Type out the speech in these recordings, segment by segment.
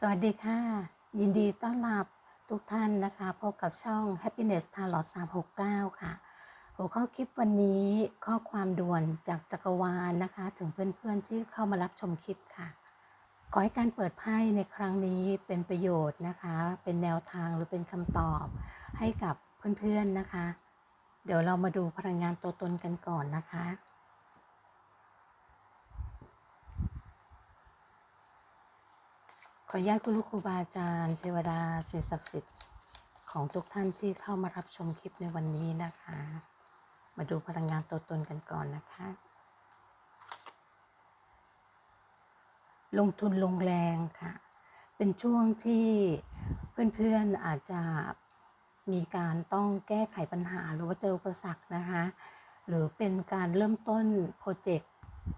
สวัสดีค่ะ ยินดีต้อนรับทุกท่านนะคะ พบกับช่อง Happiness t a l o t 369 ค่ะ หัวข้อคลิปวันนี้ข้อความด่วนจากจักรวาลนะคะ ถึงเพื่อนๆที่เข้ามารับชมคลิปค่ะ ขอให้การเปิดไพ่ในครั้งนี้เป็นประโยชน์นะคะ เป็นแนวทางหรือเป็นคำตอบให้กับเพื่อนๆนะคะ เดี๋ยวเรามาดูพลังงานตัวตนกันก่อนนะคะ ขออนุญาตคุณลูกครูบาอาจารย์เทวดาสิ่งศักดิ์สิทธิ์ของทุกท่านที่เข้ามารับชมคลิปในวันนี้นะคะ มาดูพลังงานตัวตนกันก่อนนะคะ ลงทุนลงแรงค่ะ เป็นช่วงที่เพื่อนๆอาจจะมีการต้องแก้ไขปัญหาหรือว่าเจออุปสรรคนะคะ หรือเป็นการเริ่มต้นโปรเจกต์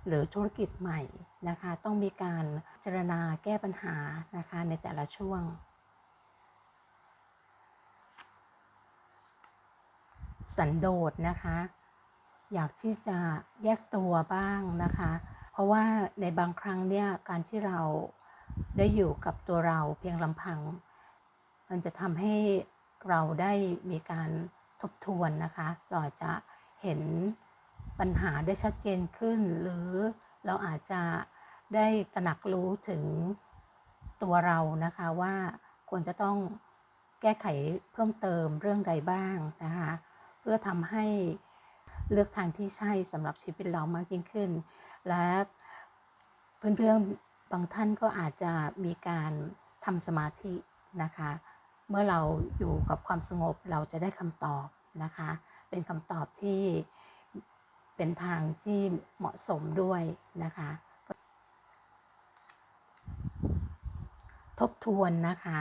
หรือธุรกิจใหม่ นะคะ ต้องมีการพิจรณาแก้ปัญหานะคะในแต่ละช่วงสันโดษนะคะ อยากที่จะแยกตัวบ้างนะคะ เพราะว่าในบางครั้งเนี่ยการที่เราได้อยู่กับตัวเราเพียงลำพัง มันจะทำให้เราได้มีการทบทวนนะคะ เราจจะเห็นปัญหาได้ชัดเจนขึ้น หรือ เราอาจจะได้ตระหนักรู้ถึงตัวเรานะคะว่าควรจะต้องแก้ไขเพิ่มเติมเรื่องใดบ้างนะคะเพื่อทำให้เลือกทางที่ใช่สำหรับชีวิตเรามากยิ่งขึ้น และเพื่อนๆบางท่านก็อาจจะมีการทำสมาธินะคะ เมื่อเราอยู่กับความสงบเราจะได้คำตอบนะคะ เป็นคำตอบที่ เป็นทางที่เหมาะสมด้วยนะคะ ทบทวนนะคะ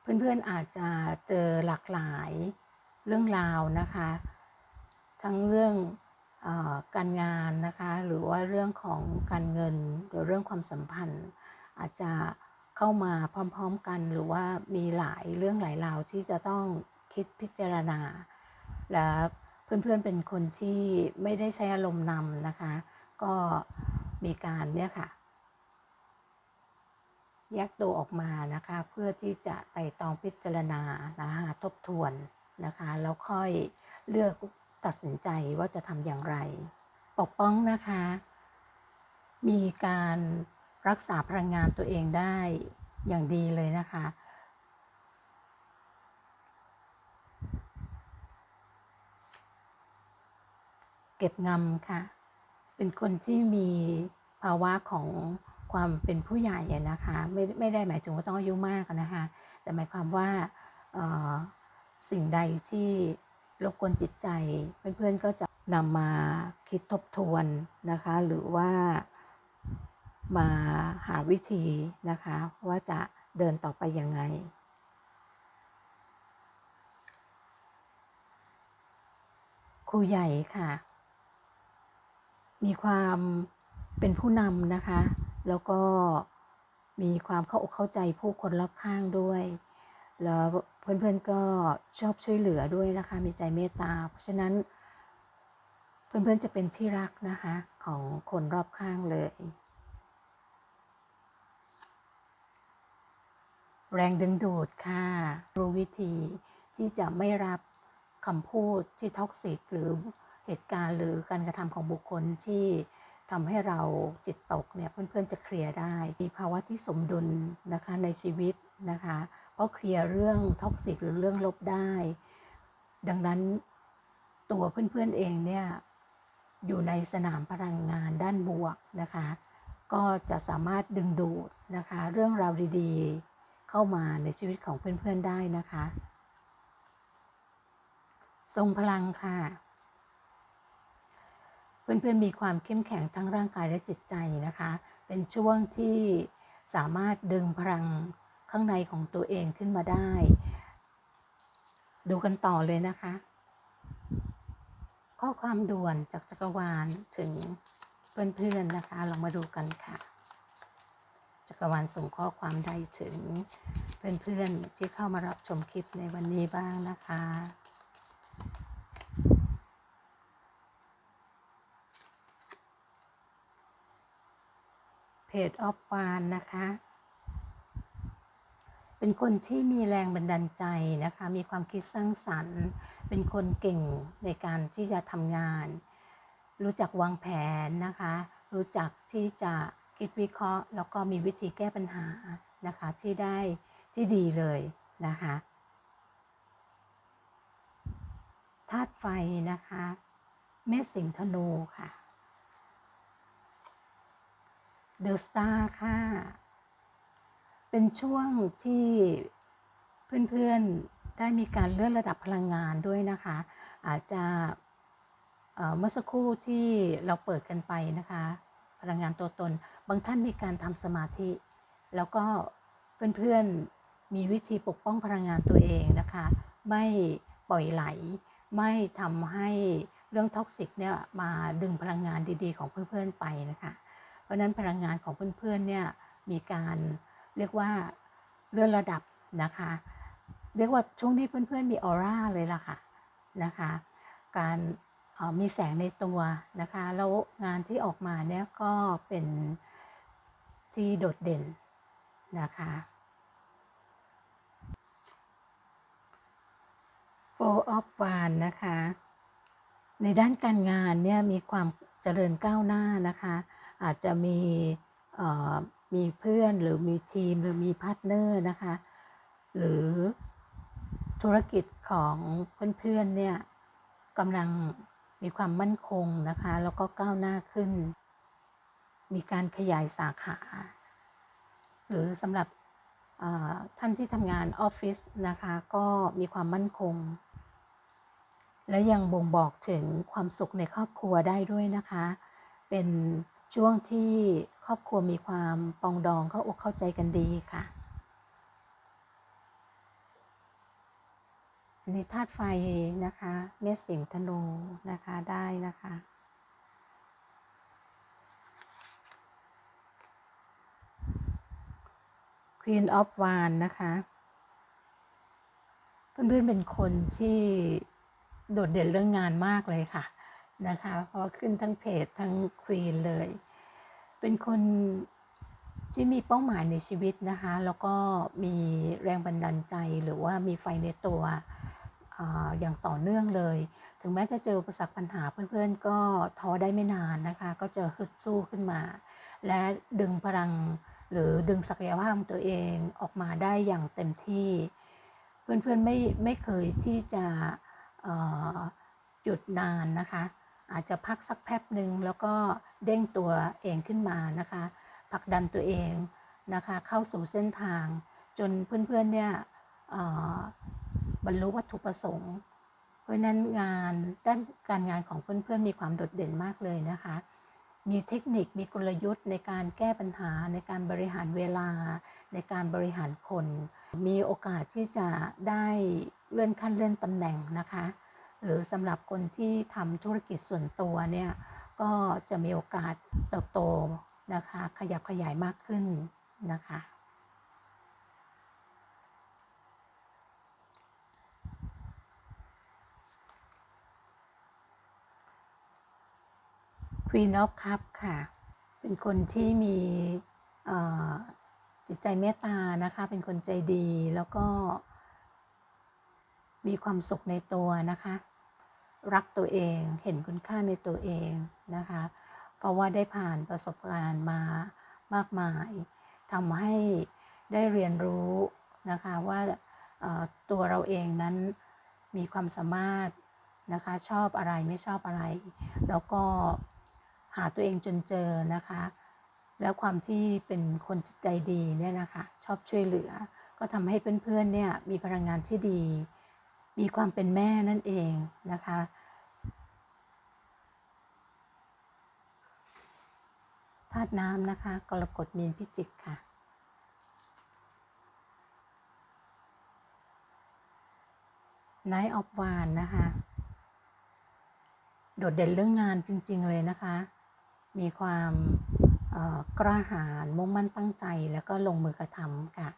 เพื่อนๆอาจจะเจอหลากหลายเรื่องราวนะคะ ทั้งเรื่องอการงานนะคะ หรือว่าเรื่องของการเงินหรือเรื่องความสัมพันธ์ อาจจะเข้ามาพร้อมๆกันหรือว่ามีหลายเรื่องหลายราวที่จะต้องคิดพิจารณา และ เพื่อนๆเป็นคนที่ไม่ได้ใช้อารมณ์นำนะคะ ก็มีการเนี่ยค่ะแยกตัวออกมานะคะ เพื่อที่จะไต่ตองพิจารณานะคะทบทวนนะคะ แล้วค่อยเลือกตัดสินใจว่าจะทำอย่างไร ปกป้องนะคะ มีการรักษาพลังงานตัวเองได้อย่างดีเลยนะคะ เก็บงำค่ะ เป็นคนที่มีภาวะของความเป็นผู้ใหญ่นะคะ ไม่ไม่ได้หมายถึงว่าต้องอายุมากนะคะ แต่หมายความว่าสิ่งใดที่รบกวนจิตใจ เพื่อนๆก็จะนำมาคิดทบทวนนะคะ หรือว่ามาหาวิธีนะคะ ว่าจะเดินต่อไปยังไง ครูใหญ่ค่ะ มีความเป็นผู้นำนะคะ แล้วก็มีความเข้าอกเข้าใจผู้คนรอบข้างด้วย แล้วเพื่อนๆก็ชอบช่วยเหลือด้วยนะคะ มีใจเมตตา เพราะฉะนั้น เพื่อนๆจะเป็นที่รักนะคะของคนรอบข้างเลย แรงดึงดูดค่ะ รู้วิธีที่จะไม่รับคำพูดที่ท็อกซิกหรือ เหตุการณ์หรือการกระทำของบุคคลที่ทำให้เราจิตตกเนี่ยเพื่อนๆจะเคลียร์ได้ มีภาวะที่สมดุลนะคะในชีวิตนะคะเพราะเคลียร์เรื่องท็อกซิกหรือเรื่องลบได้ ดังนั้นตัวเพื่อนๆเองเนี่ยอยู่ในสนามพลังงานด้านบวกนะคะ ก็จะสามารถดึงดูดนะคะเรื่องราวดีๆ เข้ามาในชีวิตของเพื่อนๆได้นะคะ ทรงพลังค่ะ เพื่อนๆมีความเข้มแข็งทั้งร่างกายและจิตใจนะคะ เป็นช่วงที่สามารถดึงพลังข้างในของตัวเองขึ้นมาได้ ดูกันต่อเลยนะคะ ข้อความด่วนจากจักรวาลถึงเพื่อนๆนะคะลองมาดูกันค่ะ จักรวาลส่งข้อความใดถึงเพื่อนๆที่เข้ามารับชมคลิปในวันนี้บ้างนะคะ จออฟวานนะคะ เป็นคนที่มีแรงบันดาลใจนะคะ มีความคิดสร้างสรรค์ เป็นคนเก่งในการที่จะทำงาน รู้จักวางแผนนะคะ รู้จักที่จะคิดวิเคราะห์ แล้วก็มีวิธีแก้ปัญหานะคะที่ได้ที่ดีเลยนะคะธาตุไฟนะคะ เมษสิงธนูค่ะ เดอะสตาร์ค่ะ เป็นช่วงที่เพื่อนๆได้มีการเลื่อนระดับพลังงานด้วยนะคะ อาจจะเมื่อสักครู่ที่เราเปิดกันไปนะคะ พลังงานตัวตน บางท่านมีการทำสมาธิ แล้วก็เพื่อนๆมีวิธีปกป้องพลังงานตัวเองนะคะ ไม่ปล่อยไหล ไม่ทำให้เรื่องท็อกซิกเนี่ยมาดึงพลังงานดีๆ ของเพื่อนๆไปนะคะ เพราะนั้นพลังงานของเพื่อนๆเนี่ยมีการเรียกว่าเลื่อนระดับนะคะ เรียกว่าช่วงนี้เพื่อนๆมีออร่าเลยล่ะค่ะนะคะ การมีแสงในตัวนะคะ แล้วงานที่ออกมาเนี่ยก็เป็นที่โดดเด่นนะคะ Four of Wands นะคะ ในด้านการงานเนี่ยมีความเจริญก้าวหน้านะคะ อาจจะมีมีเพื่อนหรือมีทีมหรือมีพาร์ทเนอร์นะคะ หรือธุรกิจของเพื่อนๆเนี่ยกำลังมีความมั่นคงนะคะ แล้วก็ก้าวหน้าขึ้น มีการขยายสาขา หรือสำหรับท่านที่ทำงานออฟฟิศนะคะ ก็มีความมั่นคง และยังบ่งบอกถึงความสุขในครอบครัวได้ด้วยนะคะ เป็น ช่วงที่ครอบครัวมีความปองดองเข้าอกเข้าใจกันดีค่ะอันธาตุไฟนะคะเมษสิงธนูนะคะได้นะคะ Queen of w a n นะคะ เพื่อนๆเป็นคนที่โดดเด่นเรื่องงานมากเลยค่ะนะคะ เพราะขึ้นทั้งเพจทั้งควีนเลย เป็นคนที่มีเป้าหมายในชีวิตนะคะ แล้วก็มีแรงบันดาลใจหรือว่ามีไฟในตัวออย่างต่อเนื่องเลย ถึงแม้จะเจอประสักปัญหาเพื่อนๆ ก็ท้อได้ไม่นานนะคะ ก็จะฮึดสู้ขึ้นมา และดึงพลังหรือดึงศักยภาพของตัวเองออกมาได้อย่างเต็มที่ เพื่อนๆไม่ไม่เคยที่จะหยุดนานนะคะ อาจจะพักสักแป๊บหนึ่งแล้วก็เด้งตัวเองขึ้นมานะคะผลักดันตัวเองนะคะ เข้าสู่เส้นทาง จนเพื่อนๆเนี่ยบรรลุวัตถุประสงค์ เพราะนั้นงานด้านการงานของเพื่อนๆมีความโดดเด่นมากเลยนะคะ มีเทคนิคมีกลยุทธ์ในการแก้ปัญหาในการบริหารเวลา ในการบริหารคน มีโอกาสที่จะได้เลื่อนขั้นเลื่อนตำแหน่งนะคะ หรือสำหรับคนที่ทำธุรกิจส่วนตัวเนี่ยก็จะมีโอกาสเติบโตนะคะ ขยับขยายมากขึ้นนะคะ Queen of Cup ค่ะ เป็นคนที่มีจิตใจเมตตานะคะ เป็นคนใจดีแล้วก็มีความสุขในตัวนะคะ รักตัวเองเห็นคุณค่าในตัวเองนะคะ เพราะว่าได้ผ่านประสบการณ์มามากมายทำให้ได้เรียนรู้นะคะว่าตัวเราเองนั้นมีความสามารถนะคะชอบอะไรไม่ชอบอะไร แล้วก็หาตัวเองจนเจอนะคะ แล้วความที่เป็นคนจิตใจดีเนี่ยนะคะชอบช่วยเหลือ ก็ทำให้เพื่อนๆเนี่ยมีพลังงานที่ดี มีความเป็นแม่นั่นเองนะคะ ธาตุน้ำนะคะ กรกฎมีนพิจิกค่ะ Night of w a n นะคะ โดดเด่นเรื่องงานจริง ๆ เลยนะคะ มีความกล้าหาญมุ่งมั่นตั้งใจแล้วก็ลงมือกระทำค่ะ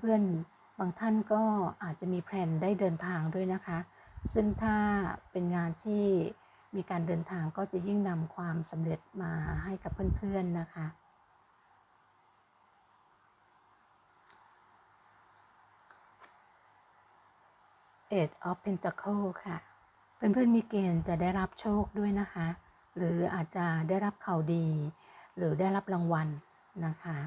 เพื่อน ๆ บางท่านก็อาจจะมีแผนได้เดินทางด้วยนะคะ ซึ่งถ้าเป็นงานที่มีการเดินทางก็จะยิ่งนำความสำเร็จมาให้กับเพื่อนๆนะคะ Eight of Pentacle ค่ะ เพื่อนๆมีเกณฑ์จะได้รับโชคด้วยนะคะ หรืออาจจะได้รับข่าวดี หรือได้รับรางวัลนะคะ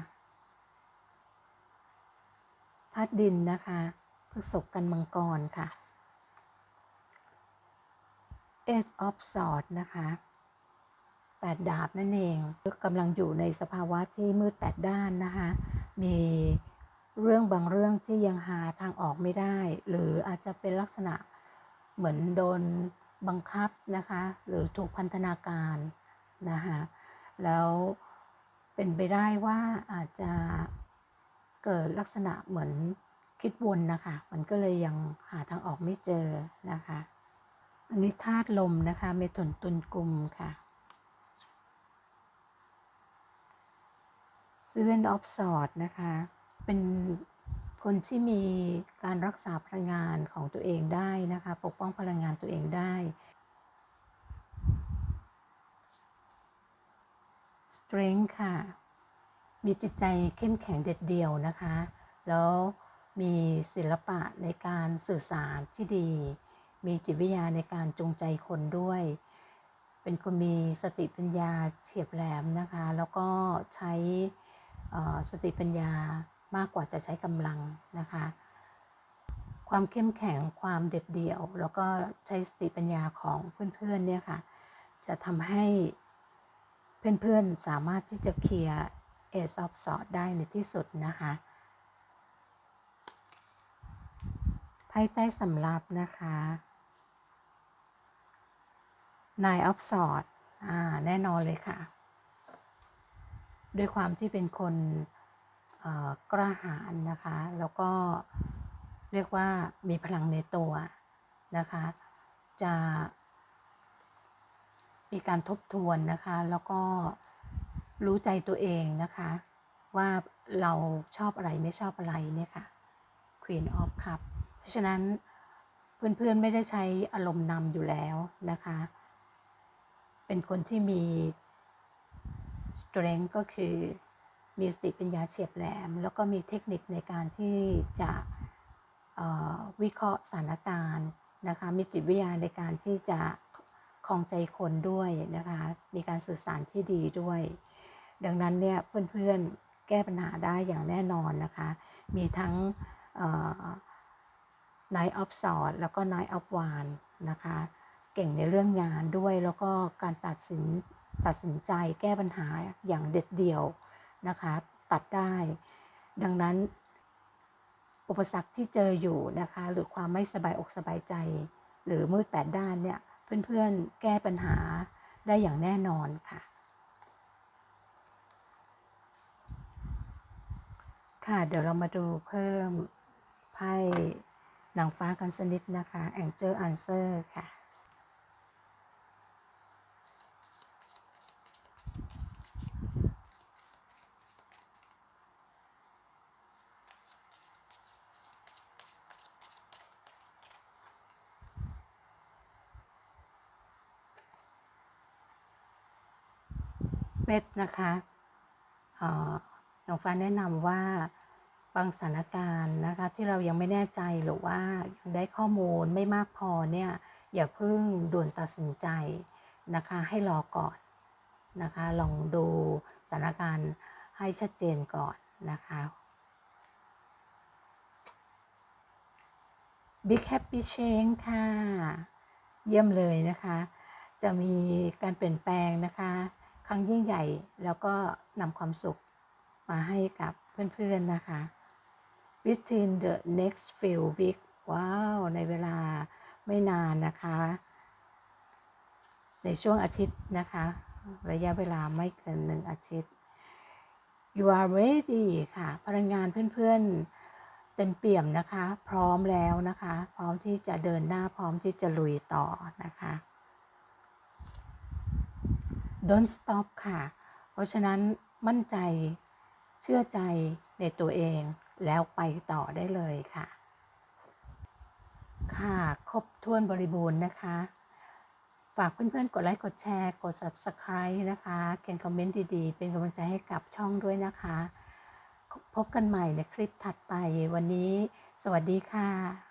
ธาตุดินนะคะพฤษภกันมังกรค่ะ Eight of Swords นะคะแปดดาบนั่นเองกำลังอยู่ในสภาวะที่มืดแปดด้านนะคะ มีเรื่องบางเรื่องที่ยังหาทางออกไม่ได้ หรืออาจจะเป็นลักษณะเหมือนโดนบังคับนะคะ หรือถูกพันธนาการนะคะแล้วเป็นไปได้ว่าอาจจะ เกิดลักษณะเหมือนคิดวนนะคะ มันก็เลยยังหาทางออกไม่เจอนะคะ อันนี้ธาตุลมนะคะ เมถุนตุลกลุ่มค่ะ Seven of Swords นะคะ เป็นคนที่มีการรักษาพลังงานของตัวเองได้นะคะ ปกป้องพลังงานตัวเองได้ Strength ค่ะ มีจิตใจเข้มแข็งเด็ดเดี่ยวนะคะ แล้วมีศิลปะในการสื่อสารที่ดี มีจิตวิทยาในการจงใจคนด้วย เป็นคนมีสติปัญญาเฉียบแหลมนะคะ แล้วก็ใช้สติปัญญามากกว่าจะใช้กำลังนะคะ ความเข้มแข็งความเด็ดเดี่ยว แล้วก็ใช้สติปัญญาของเพื่อนๆเนี่ยค่ะ จะทำให้เพื่อนๆสามารถที่จะเคลียร์ Ace of Swords ได้ในที่สุดนะคะไพ่ใต้สำรับนะคะ Nine of Swords อ่า แน่นอนเลยค่ะ ด้วยความที่เป็นคนกล้าหาญนะคะ แล้วก็เรียกว่ามีพลังในตัวนะคะ จะมีการทบทวนนะคะ แล้วก็ รู้ใจตัวเองนะคะ ว่าเราชอบอะไรไม่ชอบอะไรเนี่ยค่ะ Queen of Cup เพราะฉะนั้นเพื่อนๆไม่ได้ใช้อารมณ์นำอยู่แล้วนะคะ เป็นคนที่มี strength ก็คือมีสติปัญญาเฉียบแหลม แล้วก็มีเทคนิคในการที่จะวิเคราะห์สถานการณ์นะคะมีจิตวิทยาในการที่จะคลองใจคนด้วยนะคะ มีการสื่อสารที่ดีด้วย ดังนั้นเนี่ยเพื่อนๆแก้ปัญหาได้อย่างแน่นอนนะคะ มีทั้ง Night of s w o r d แล้วก็ Night of w a n นะคะ เก่งในเรื่องงานด้วยแล้วก็การตัดสินตัดสินใจแก้ปัญหาอย่างเด็ดเดี่ยวนะคะ ตัดได้ ดังนั้นอุปสรรคที่เจออยู่นะคะ หรือความไม่สบายอกสบายใจ หรือมืดแปดด้านเนี่ย เพื่อนๆ แก้ปัญหาได้อย่างแน่นอนค่ะ ค่ะ เดี๋ยวเรามาดูเพิ่มไพ่นางฟ้ากันสนิดนะคะ Angel Answer ค่ะ เม็ดนะคะน้องฟ้าแนะนำว่า บางสถานการณ์นะคะ ที่เรายังไม่แน่ใจหรือว่ายังได้ข้อมูลไม่มากพอเนี่ยอย่าเพิ่งด่วนตัดสินใจนะคะ ให้รอก่อนนะคะ ลองดูสถานการณ์ให้ชัดเจนก่อนนะคะ Big Happy Change ค่ะ เยี่ยมเลยนะคะ จะมีการเปลี่ยนแปลงนะคะ ครั้งยิ่งใหญ่แล้วก็นำความสุขมาให้กับเพื่อนๆนะคะ within the next few weeks ว้าว ในเวลาไม่นานนะคะ ในช่วงอาทิตย์นะคะ ระยะเวลาไม่เกินหนึ่งอาทิตย์ you are ready ค่ะ พลังงานเพื่อนๆ เต็มเปี่ยมนะคะ พร้อมแล้วนะคะ พร้อมที่จะเดินหน้า พร้อมที่จะลุยต่อนะคะ don't stop ค่ะ เพราะฉะนั้นมั่นใจ เชื่อใจในตัวเอง แล้วไปต่อได้เลยค่ะ ค่ะ ครบถ้วนบริบูรณ์นะคะ ฝากเพื่อนๆ กดไลค์ กดแชร์ กด subscribe นะคะเขียนคอมเมนต์ดีๆ เป็นกำลังใจให้กับช่องด้วยนะคะ พบกันใหม่ในคลิปถัดไปวันนี้ สวัสดีค่ะ